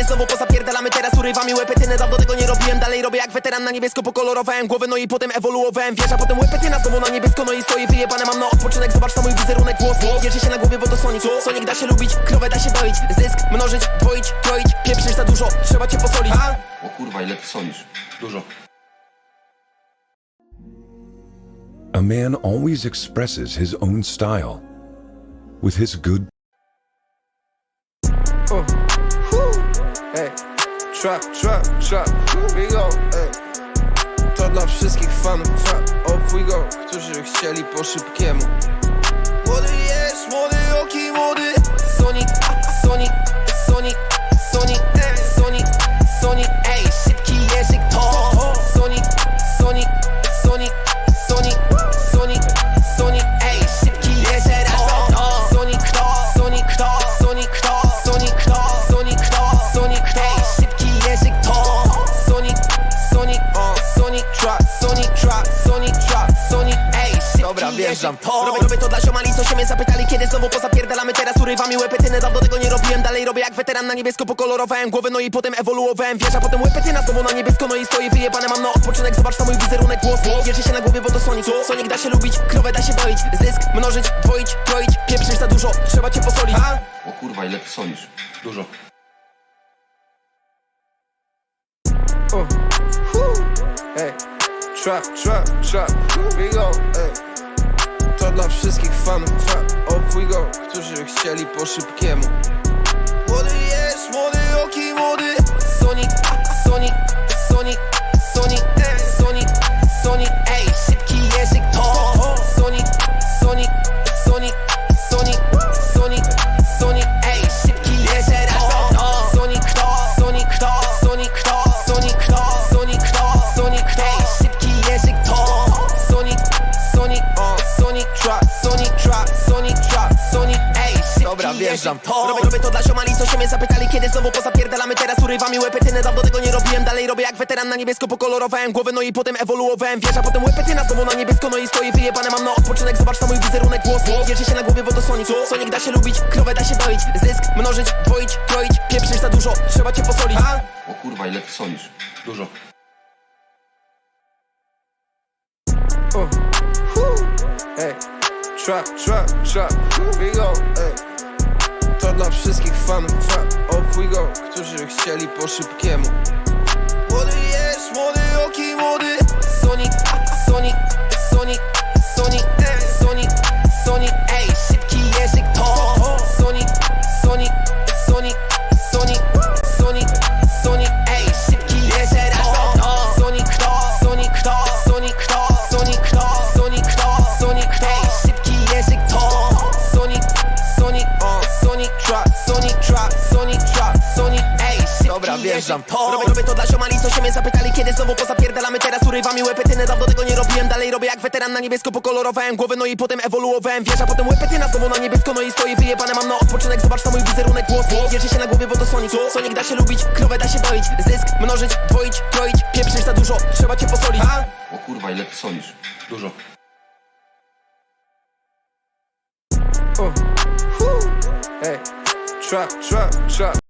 kiedy znowu pozapierdalamy Teraz urywamy łepetyny, dawno tego nie robiłem Dalej robię jak weteran, na niebiesko. Pokolorowałem głowę No i potem ewoluowałem, wieża, potem łepetyna Znowu na niebiesko, no i stoję wyjebane Mam na odpoczynek, zobacz na mój wizerunek Głos, bierze się na głowie, bo to Sonic. Sonic da się lubić, krowę da się doić Zysk, mnożyć, dwoić, kroić Pieprzysz za dużo, trzeba cię posolić. A? O kurwa, ile ty solisz? Dużo. A man always expresses his own style with his good whew. Ej, trap, trap, trap, we go, ej. To dla wszystkich fanów, trap, off we go, którzy chcieli po szybkiemu. To Robię, robię to dla ziomali, co się mnie zapytali. Kiedy znowu pozapierdalamy, teraz urywamy łepetyny Dawno tego nie robiłem, dalej robię jak weteran Na niebiesko pokolorowałem głowę, no i potem ewoluowałem. Wieża, potem łepetyna, znowu na niebiesko No i stoję wyjebane, mam na odpoczynek. Zobacz na mój wizerunek, głos Bierze się na głowie, bo to Sonic. Sonic da się lubić, krowę da się doić Zysk, mnożyć, dwoić, kroić Pieprzysz za dużo, trzeba cię posolić. A? O kurwa, ile ty solisz? Dużo. Ej, trap, trap, trap, we go, ej. Dla wszystkich fanów, off we go, którzy chcieli po szybkiemu. Język to Robię, robię to dla ziomali, co się mnie zapytali Kiedy znowu pozapierdalamy, teraz urywamy łepetyny Dawno tego nie robiłem, dalej robię jak weteran Na niebiesko pokolorowałem głowę, no i potem ewoluowałem. Wieża, potem łepetyna, znowu na niebiesko No i stoję wyjebane, mam na odpoczynek Zobacz na mój wizerunek, głos Bierze się na głowie, bo to Sonic Sonic da się lubić, krowę da się doić Zysk, mnożyć, dwoić, kroić Pieprzysz za dużo, trzeba cię posolić. A? O kurwa, ile ty solisz? Dużo. Uh, whew. Ej, trap, trap, trap, we go, ej. Wszystkich fanów, off we go, którzy chcieli po szybkiemu. Język to. Robię, robię to dla ziomali, co się mnie zapytali Kiedy znowu pozapierdalamy, teraz urywamy łepetyny Dawno tego nie robiłem, dalej robię jak weteran Na niebiesko pokolorowałem głowę, no i potem ewoluowałem. Wieża, potem łepetyna, znowu na niebiesko No i stoję wyjebane, mam na odpoczynek Zobacz na mój wizerunek, głos. Bierze się na głowie, bo to Sonic. Sonic da się lubić, krowę da się doić Zysk, mnożyć, dwoić, kroić Pieprzysz za dużo, trzeba cię posolić. A? O kurwa, ile ty solisz? Dużo. Uh. Ej, trap, trap, trap.